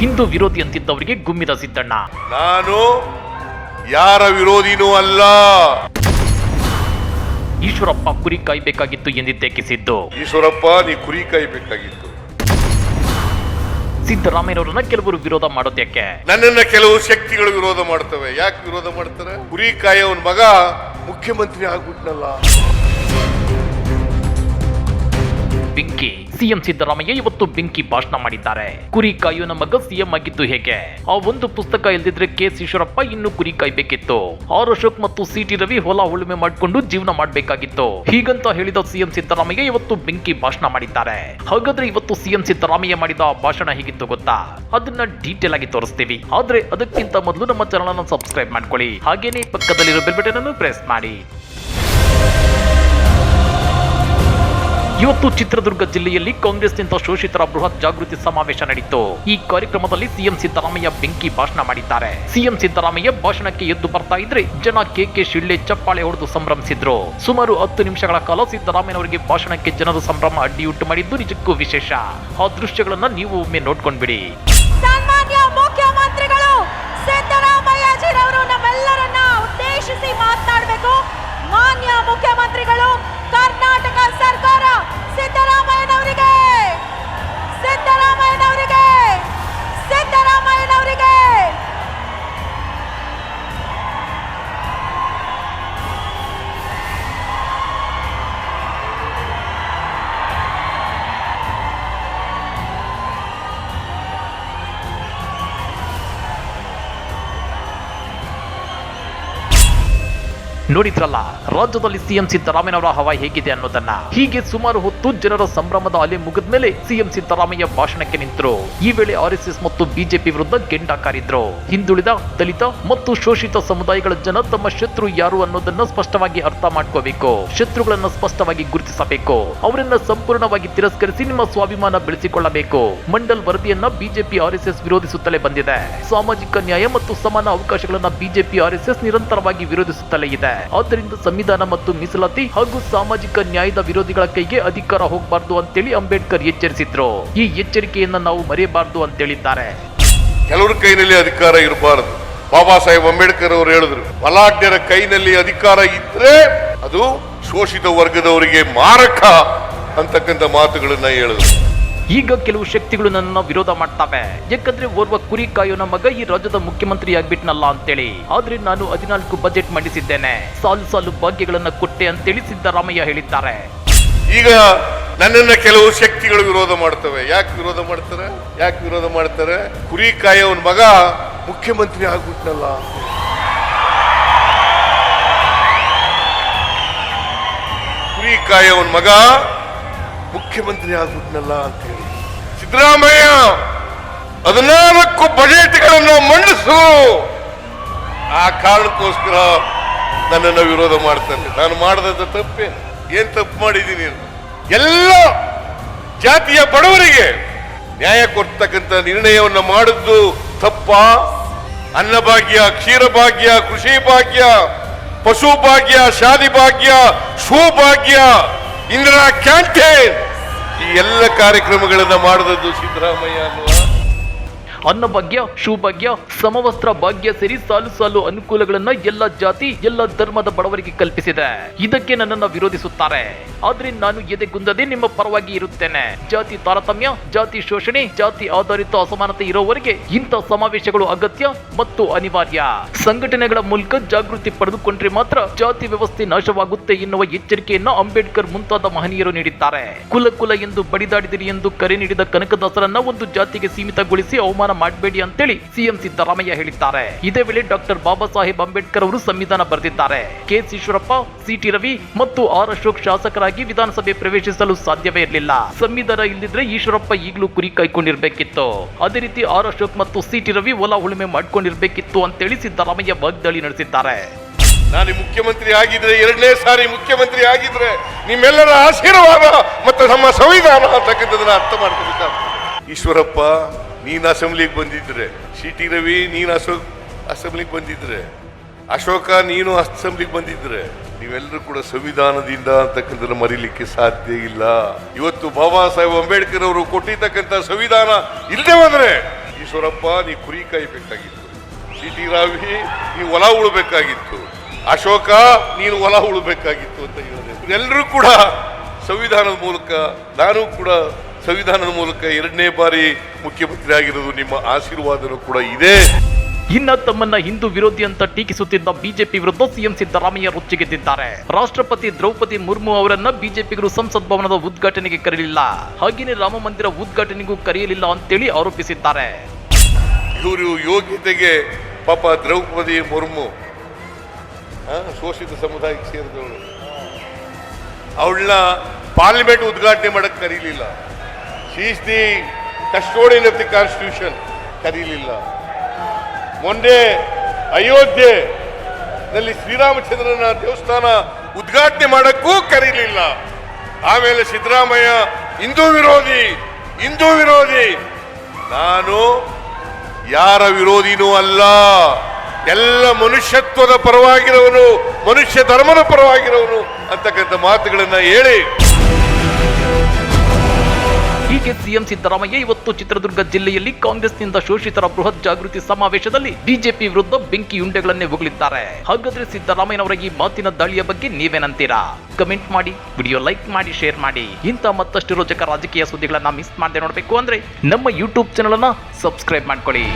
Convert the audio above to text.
ಹಿಂದೂ ವಿರೋಧಿ ಅಂತಿದ್ದವರಿಗೆ ಗುಮ್ಮಿದ ಸಿದ್ದಣ್ಣ. ನಾನು ಯಾರ ವಿರೋಧಿನೂ ಅಲ್ಲ. ಈಶ್ವರಪ್ಪ ಕುರಿ ಕಾಯ್ಬೇಕಾಗಿತ್ತು ಎಂದಿದ್ದಕ್ಕೆ ಸಿದ್ದು. ಈಶ್ವರಪ್ಪ ನೀ ಕುರಿ ಕಾಯ್ಬೇಕಾಗಿತ್ತು. ಸಿದ್ದರಾಮಯ್ಯನವರನ್ನ ಕೆಲವರು ವಿರೋಧ ಮಾಡೋದಕ್ಕೆ ನನ್ನನ್ನ ಕೆಲವು ಶಕ್ತಿಗಳು ವಿರೋಧ ಮಾಡ್ತವೆ. ಯಾಕೆ ವಿರೋಧ ಮಾಡ್ತಾರೆ? ಕುರಿ ಕಾಯವನ್ ಮಗ ಮುಖ್ಯಮಂತ್ರಿ ಆಗ್ಬಿಟ್ನಲ್ಲ. ಬೆಂಕಿ. ಸಿಎಂ ಸಿದ್ದರಾಮಯ್ಯ ಇವತ್ತು ಬೆಂಕಿ ಭಾಷಣ ಮಾಡಿದ್ದಾರೆ. ಕುರಿ ನಮ್ಮ ಮಗ ಸಿಎಂ ಆಗಿದ್ದು ಹೇಗೆ? ಆ ಒಂದು ಪುಸ್ತಕ ಇಲ್ದಿದ್ರೆ ಕೆ ಈಶ್ವರಪ್ಪ ಇನ್ನು ಕುರಿ ಕಾಯ್ಬೇಕಿತ್ತು. ಆರ್ ಅಶೋಕ್ ಮತ್ತು ಸಿ ಟಿ ರವಿ ಹೊಲ ಉಳುಮೆ ಮಾಡಿಕೊಂಡು ಜೀವನ ಮಾಡಬೇಕಾಗಿತ್ತು. ಹೀಗಂತ ಹೇಳಿದ ಸಿಎಂ ಸಿದ್ದರಾಮಯ್ಯ ಇವತ್ತು ಬೆಂಕಿ ಭಾಷಣ ಮಾಡಿದ್ದಾರೆ. ಹಾಗಾದ್ರೆ ಇವತ್ತು ಸಿಎಂ ಸಿದ್ದರಾಮಯ್ಯ ಮಾಡಿದ ಆ ಭಾಷಣ ಹೇಗಿತ್ತು ಗೊತ್ತಾ? ಅದನ್ನ ಡೀಟೇಲ್ ಆಗಿ ತೋರಿಸ್ತೀವಿ. ಆದ್ರೆ ಅದಕ್ಕಿಂತ ಮೊದಲು ನಮ್ಮ ಚಾನಲ್ ಅನ್ನು ಸಬ್ಸ್ಕ್ರೈಬ್ ಮಾಡ್ಕೊಳ್ಳಿ. ಹಾಗೇನೆ ಪಕ್ಕದಲ್ಲಿರೋ ಬೆಲ್ ಬಟನ್ ಅನ್ನು ಪ್ರೆಸ್ ಮಾಡಿ. ಇವತ್ತು ಚಿತ್ರದುರ್ಗ ಜಿಲ್ಲೆಯಲ್ಲಿ ಕಾಂಗ್ರೆಸ್ನಿಂದ ಶೋಷಿತರ ಬೃಹತ್ ಜಾಗೃತಿ ಸಮಾವೇಶ ನಡೆಯಿತು ಈ ಕಾರ್ಯಕ್ರಮದಲ್ಲಿ ಸಿಎಂ ಸಿದ್ದರಾಮಯ್ಯ ಬೆಂಕಿ ಭಾಷಣ ಮಾಡಿದ್ದಾರೆ. ಸಿಎಂ ಸಿದ್ದರಾಮಯ್ಯ ಭಾಷಣಕ್ಕೆ ಎದ್ದು ಬರ್ತಾ ಇದ್ರೆ ಜನ ಕೆಕೆ ಶಿಳ್ಳೆ ಚಪ್ಪಾಳೆ ಹೊಡೆದು ಸಂಭ್ರಮಿಸಿದ್ರು. ಸುಮಾರು ಹತ್ತು ನಿಮಿಷಗಳ ಕಾಲ ಸಿದ್ದರಾಮಯ್ಯನವರಿಗೆ ಭಾಷಣಕ್ಕೆ ಜನರು ಸಂಭ್ರಮ ಅಡ್ಡಿಯುಟ್ಟು ಮಾಡಿದ್ದು ನಿಜಕ್ಕೂ ವಿಶೇಷ. ಆ ದೃಶ್ಯಗಳನ್ನ ನೀವು ಒಮ್ಮೆ ನೋಡ್ಕೊಂಡ್ಬಿಡಿ. ನೋಡಿದ್ರಲ್ಲ, ರಾಜ್ಯದಲ್ಲಿ ಸಿಎಂ ಸಿದ್ದರಾಮಯ್ಯನವರ ಹವಾ ಹೇಗಿದೆ ಅನ್ನೋದನ್ನ. ಹೀಗೆ ಸುಮಾರು ಹೊತ್ತು ಜನರ ಸಂಭ್ರಮದ ಅಲೆ ಮುಗಿದ ಮೇಲೆ ಸಿಎಂ ಸಿದ್ದರಾಮಯ್ಯ ಭಾಷಣಕ್ಕೆ ನಿಂತರು. ಈ ವೇಳೆ ಆರ್ಎಸ್ಎಸ್ ಮತ್ತು ಬಿಜೆಪಿ ವಿರುದ್ಧ ಗೆಂಡ ಕಾರಿದ್ರು. ಹಿಂದುಳಿದ, ದಲಿತ ಮತ್ತು ಶೋಷಿತ ಸಮುದಾಯಗಳ ಜನ ತಮ್ಮ ಶತ್ರು ಯಾರು ಅನ್ನೋದನ್ನ ಸ್ಪಷ್ಟವಾಗಿ ಅರ್ಥ ಮಾಡ್ಕೋಬೇಕು. ಶತ್ರುಗಳನ್ನ ಸ್ಪಷ್ಟವಾಗಿ ಗುರುತಿಸಬೇಕು. ಅವರನ್ನ ಸಂಪೂರ್ಣವಾಗಿ ತಿರಸ್ಕರಿಸಿ ನಿಮ್ಮ ಸ್ವಾಭಿಮಾನ ಬೆಳೆಸಿಕೊಳ್ಳಬೇಕು. ಮಂಡಲ್ ವರದಿಯನ್ನ ಬಿಜೆಪಿ ಆರ್ಎಸ್ಎಸ್ ವಿರೋಧಿಸುತ್ತಲೇ ಬಂದಿದೆ. ಸಾಮಾಜಿಕ ನ್ಯಾಯ ಮತ್ತು ಸಮಾನ ಅವಕಾಶಗಳನ್ನ ಬಿಜೆಪಿ ಆರ್ಎಸ್ಎಸ್ ನಿರಂತರವಾಗಿ ವಿರೋಧಿಸುತ್ತಲೇ ಇದೆ. ಆದ್ದರಿಂದ ಸಂವಿಧಾನ ಮತ್ತು ಮೀಸಲಾತಿ ಹಾಗೂ ಸಾಮಾಜಿಕ ನ್ಯಾಯದ ವಿರೋಧಿಗಳ ಕೈಗೆ ಅಧಿಕಾರ ಹೋಗಬಾರ್ದು ಅಂತೇಳಿ ಅಂಬೇಡ್ಕರ್ ಎಚ್ಚರಿಸಿದ್ರು. ಈ ಎಚ್ಚರಿಕೆಯನ್ನ ನಾವು ಮರೆಯಬಾರದು ಅಂತೇಳಿದ್ದಾರೆ. ಕೆಲವರ ಕೈನಲ್ಲಿ ಅಧಿಕಾರ ಇರಬಾರದು. ಬಾಬಾ ಸಾಹೇಬ್ ಅಂಬೇಡ್ಕರ್ ಅವರು ಹೇಳಿದ್ರು ಬಲಾಢ್ಯರ ಕೈನಲ್ಲಿ ಅಧಿಕಾರ ಇದ್ರೆ ಅದು ಶೋಷಿತ ವರ್ಗದವರಿಗೆ ಮಾರಕ ಅಂತಕ್ಕಂಥ ಮಾತುಗಳನ್ನ ಹೇಳಿದ್ರು. ಈಗ ಕೆಲವು ಶಕ್ತಿಗಳು ನನ್ನನ್ನು ವಿರೋಧ ಮಾಡ್ತವೆ. ಯಾಕಂದ್ರೆ ಓರ್ವ ಕುರಿ ಕಾಯೋನ ಮಗ ಈ ರಾಜ್ಯದ ಮುಖ್ಯಮಂತ್ರಿ ಆಗ್ಬಿಟ್ನಲ್ಲ ಅಂತೇಳಿ. ಆದ್ರೆ ನಾನು ಹದಿನಾಲ್ಕು ಬಜೆಟ್ ಮಂಡಿಸಿದ್ದೇನೆ. ಸಾಲು ಸಾಲು ಭಾಗ್ಯಗಳನ್ನ ಕೊಟ್ಟೆ ಅಂತೇಳಿ ಸಿದ್ದರಾಮಯ್ಯ ಹೇಳಿದ್ದಾರೆ. ಈಗ ನನ್ನನ್ನ ಕೆಲವು ಶಕ್ತಿಗಳು ವಿರೋಧ ಮಾಡ್ತವೆ. ಯಾಕೆ ವಿರೋಧ ಮಾಡ್ತಾರೆ? ಯಾಕೆ ವಿರೋಧ ಮಾಡ್ತಾರೆ? ಕುರಿ ಕಾಯೋನ್ ಮಗ ಮುಖ್ಯಮಂತ್ರಿ ಆಗ್ಬಿಟ್ನಲ್ಲ. ಕುರಿ ಕಾಯೋನ್ ಮಗ ಮುಖ್ಯಮಂತ್ರಿ ಆಗ್ಬಿಟ್ನಲ್ಲ ಅಂತ ಹೇಳಿ. ಸಿದ್ದರಾಮಯ್ಯ, ಹದಿನಾಲ್ಕು ಬಜೆಟ್ಗಳನ್ನು ಮಂಡಿಸು. ಆ ಕಾರಣಕ್ಕೋಸ್ಕರ ನನ್ನನ್ನು ವಿರೋಧ ಮಾಡ್ತಾನೆ ನಾನು ಮಾಡಿದಂಥ ತಪ್ಪೇನು? ಏನ್ ತಪ್ಪು ಮಾಡಿದ್ದೀನಿ? ಎಲ್ಲ ಜಾತಿಯ ಬಡವರಿಗೆ ನ್ಯಾಯ ಕೊಡ್ತಕ್ಕಂಥ ನಿರ್ಣಯವನ್ನು ಮಾಡಿದ್ದು ತಪ್ಪ. ಅನ್ನಭಾಗ್ಯ, ಕ್ಷೀರಭಾಗ್ಯ, ಕೃಷಿ ಭಾಗ್ಯ, ಪಶು ಭಾಗ್ಯ, ಶಾದಿ ಭಾಗ್ಯ ಸೌಭಾಗ್ಯ ಇಂದಿರಾ ಕ್ಯಾಂಟೀನ್. ಈ ಎಲ್ಲ ಕಾರ್ಯಕ್ರಮಗಳನ್ನು ಮಾಡಿದದ್ದು ಸಿದ್ದರಾಮಯ್ಯ ಅನ್ನುವ ಅನ್ನಭಾಗ್ಯ, ಶುಭಾಗ್ಯ, ಸಮವಸ್ತ್ರ ಭಾಗ್ಯ ಸೇರಿ ಸಾಲು ಸಾಲು ಅನುಕೂಲಗಳನ್ನ ಎಲ್ಲ ಜಾತಿ, ಎಲ್ಲ ಧರ್ಮದ ಬಡವರಿಗೆ ಕಲ್ಪಿಸಿದೆ. ಇದಕ್ಕೆ ನನ್ನನ್ನ ವಿರೋಧಿಸುತ್ತಾರೆ. ಆದ್ರೆ ನಾನು ಎದೆಗುಂದದೆ ನಿಮ್ಮ ಪರವಾಗಿ ಇರುತ್ತೇನೆ. ಜಾತಿ ತಾರತಮ್ಯ, ಜಾತಿ ಶೋಷಣೆ, ಜಾತಿ ಆಧಾರಿತ ಅಸಮಾನತೆ ಇರೋವರೆಗೆ ಇಂಥ ಸಮಾವೇಶಗಳು ಅಗತ್ಯ ಮತ್ತು ಅನಿವಾರ್ಯ. ಸಂಘಟನೆಗಳ ಮೂಲಕ ಜಾಗೃತಿ ಪಡೆದುಕೊಂಡ್ರೆ ಮಾತ್ರ ಜಾತಿ ವ್ಯವಸ್ಥೆ ನಾಶವಾಗುತ್ತೆ ಎನ್ನುವ ಎಚ್ಚರಿಕೆಯನ್ನು ಅಂಬೇಡ್ಕರ್ ಮುಂತಾದ ಮಹನೀಯರು ನೀಡಿದ್ದಾರೆ. ಕುಲ ಕುಲ ಎಂದು ಬಡಿದಾಡಿದಿರಿ ಎಂದು ಕರೆ ನೀಡಿದ ಕನಕದಾಸರನ್ನ ಒಂದು ಜಾತಿಗೆ ಸೀಮಿತಗೊಳಿಸಿ ಅವಮಾನ ಮಾಡಬೇಡಿ ಅಂತೇಳಿ ಸಿಎಂ ಸಿದ್ದರಾಮಯ್ಯ ಹೇಳಿದ್ದಾರೆ. ಇದೇ ವೇಳೆ ಡಾಕ್ಟರ್ ಬಾಬಾ ಸಾಹೇಬ್ ಅಂಬೇಡ್ಕರ್ ಅವರು ಸಂವಿಧಾನ ಬರೆದಿದ್ದಾರೆ. K S Eshwarappa C T ಮತ್ತು ಆರ್ ಅಶೋಕ್ ಶಾಸಕರಾಗಿ ವಿಧಾನಸಭೆ ಪ್ರವೇಶಿಸಲು ಸಾಧ್ಯವೇ ಇರಲಿಲ್ಲ. ಸಂವಿಧಾನ ಇಲ್ಲದಿದ್ರೆ ಈಶ್ವರಪ್ಪ ಈಗಲೂ ಕುರಿ ಕೈಕೊಂಡಿರಬೇಕಿತ್ತು ಅದೇ ರೀತಿ ಆರ್ ಅಶೋಕ್ ಮತ್ತು ಸಿಟಿ ರವಿ ಹೊಲ ಉಳುಮೆ ಮಾಡ್ಕೊಂಡಿರ್ಬೇಕಿತ್ತು ಅಂತೇಳಿ ಸಿದ್ದರಾಮಯ್ಯ ವಾಗ್ದಾಳಿ ನಡೆಸಿದ್ದಾರೆ. ನಾನು ಮುಖ್ಯಮಂತ್ರಿ ಆಗಿದ್ರೆ ಎರಡನೇ ಸಾರಿ ಮುಖ್ಯಮಂತ್ರಿ ಆಗಿದ್ರೆ ನಿಮ್ಮೆಲ್ಲರ ಆಶೀರ್ವಾದ ಮತ್ತು ನಮ್ಮ ಸಂವಿಧಾನ ಅಂತಕ್ಕಂಥದನ್ನ ಅರ್ಥ ಮಾಡ್ಕೋಬೇಕಾಗ್ತದೆ. ಈಶ್ವರಪ್ಪ ನೀನ್ ಅಸೆಂಬ್ಲಿಗೆ ಬಂದಿದ್ರೆ. ಸಿ ಟಿ ರವಿ, ನೀನು ಅಶೋಕ್ ಅಸೆಂಬ್ಲಿಗೆ ಬಂದಿದ್ರೆ. ಅಶೋಕ, ನೀನು ಅಸೆಂಬ್ಲಿಗೆ ಬಂದಿದ್ರೆ. ನೀವೆಲ್ಲರೂ ಕೂಡ ಸಂವಿಧಾನದಿಂದ ಅಂತಕ್ಕಂಥದ್ದು ಮರೀಲಿಕ್ಕೆ ಸಾಧ್ಯ ಇಲ್ಲ. ಇವತ್ತು ಬಾಬಾ ಸಾಹೇಬ್ ಅಂಬೇಡ್ಕರ್ ಅವರು ಕೊಟ್ಟಿರ್ತಕ್ಕಂಥ ಸಂವಿಧಾನ ಇಲ್ಲದೆ ಹೋದ್ರೆ ಈಶ್ವರಪ್ಪ, ನೀ ಕುರಿ ಕಾಯಬೇಕಾಗಿತ್ತು ಸಿ ಟಿ ರವಿ, ನೀ ಹೊಲ ಉಳ್ಬೇಕಾಗಿತ್ತು. ಅಶೋಕ, ನೀನು ಹೊಲ ಉಳ್ಬೇಕಾಗಿತ್ತು ಅಂತ ಹೇಳಿದೆ ಎಲ್ಲರೂ ಕೂಡ ಸಂವಿಧಾನದ ಮೂಲಕ ನಾನು ಕೂಡ ಸಂವಿಧಾನದ ಮೂಲಕ ಎರಡನೇ ಬಾರಿ ಮುಖ್ಯಮಂತ್ರಿ ಆಗಿರೋದು ನಿಮ್ಮ ಆಶೀರ್ವಾದನೂ ಕೂಡ ಇದೆ. ಇನ್ನ ತಮ್ಮನ್ನ ಹಿಂದೂ ವಿರೋಧಿ ಅಂತ ಟೀಕಿಸುತ್ತಿದ್ದ ಬಿಜೆಪಿ ವಿರುದ್ಧ ಸಿಎಂ ಸಿದ್ದರಾಮಯ್ಯ ರೊಚ್ಚಿಗೆದ್ದಿದ್ದಾರೆ. ರಾಷ್ಟ್ರಪತಿ ದ್ರೌಪದಿ ಮುರ್ಮು ಅವರನ್ನ ಬಿಜೆಪಿಗರು ಸಂಸತ್ ಭವನದ ಉದ್ಘಾಟನೆಗೆ ಕರೆಯಲಿಲ್ಲ ಹಾಗೇನೆ ರಾಮ ಮಂದಿರ ಉದ್ಘಾಟನೆಗೂ ಕರೆಯಲಿಲ್ಲ ಅಂತೇಳಿ ಆರೋಪಿಸಿದ್ದಾರೆ. ಇವರು ಯೋಗ್ಯತೆಗೆ ಪಾಪ ದ್ರೌಪದಿ ಮುರ್ಮು ಶೋಷಿತ ಸಮುದಾಯಕ್ಕೆ ಸೇರಿದವಳು. ಅವಳನ್ನ ಪಾರ್ಲಿಮೆಂಟ್ ಉದ್ಘಾಟನೆ ಮಾಡಕ್ಕೆ ಕರೀಲಿಲ್ಲ. She's the custodian of the constitution ಕರೀಲಿಲ್ಲ. ಮೊನ್ನೆ ಅಯೋಧ್ಯೆ ನಲ್ಲಿ ಶ್ರೀರಾಮಚಂದ್ರನ ದೇವಸ್ಥಾನ ಉದ್ಘಾಟನೆ ಮಾಡಕ್ಕೂ ಕರೀಲಿಲ್ಲ. ಆಮೇಲೆ ಸಿದ್ದರಾಮಯ್ಯ, ಹಿಂದೂ ವಿರೋಧಿ ಹಿಂದೂ ವಿರೋಧಿ, ನಾನು ಯಾರ ವಿರೋಧಿನೂ ಅಲ್ಲ. ಎಲ್ಲ ಮನುಷ್ಯತ್ವದ ಪರವಾಗಿರೋನು, ಮನುಷ್ಯ ಧರ್ಮದ ಪರವಾಗಿರೋನು, ಅಂತಕ್ಕಂಥ ಮಾತುಗಳನ್ನು ಹೇಳಿ ಹೀಗೆ ಸಿಎಂ ಸಿದ್ದರಾಮಯ್ಯ ಇವತ್ತು ಚಿತ್ರದುರ್ಗ ಜಿಲ್ಲೆಯಲ್ಲಿ ಕಾಂಗ್ರೆಸ್ನಿಂದ ಶೋಷಿತರ ಬೃಹತ್ ಜಾಗೃತಿ ಸಮಾವೇಶದಲ್ಲಿ ಬಿಜೆಪಿ ವಿರುದ್ಧ ಬೆಂಕಿ ಉಂಡೆಗಳನ್ನೇ ಹೊಗಳಿದ್ದಾರೆ. ಹಾಗಾದ್ರೆ ಸಿದ್ದರಾಮಯ್ಯನವರ ಈ ಮಾತಿನ ದಾಳಿಯ ಬಗ್ಗೆ ನೀವೇನಂತೀರಾ? ಕಮೆಂಟ್ ಮಾಡಿ, ವಿಡಿಯೋ ಲೈಕ್ ಮಾಡಿ, ಶೇರ್ ಮಾಡಿ. ಇಂಥ ಮತ್ತಷ್ಟು ರೋಚಕ ರಾಜಕೀಯ ಸುದ್ದಿಗಳನ್ನ ಮಿಸ್ ಮಾಡದೆ ನೋಡಬೇಕು ಅಂದ್ರೆ ನಮ್ಮ ಯೂಟ್ಯೂಬ್ ಚಾನಲ್ ಅನ್ನ ಸಬ್ಸ್ಕ್ರೈಬ್ ಮಾಡ್ಕೊಳ್ಳಿ.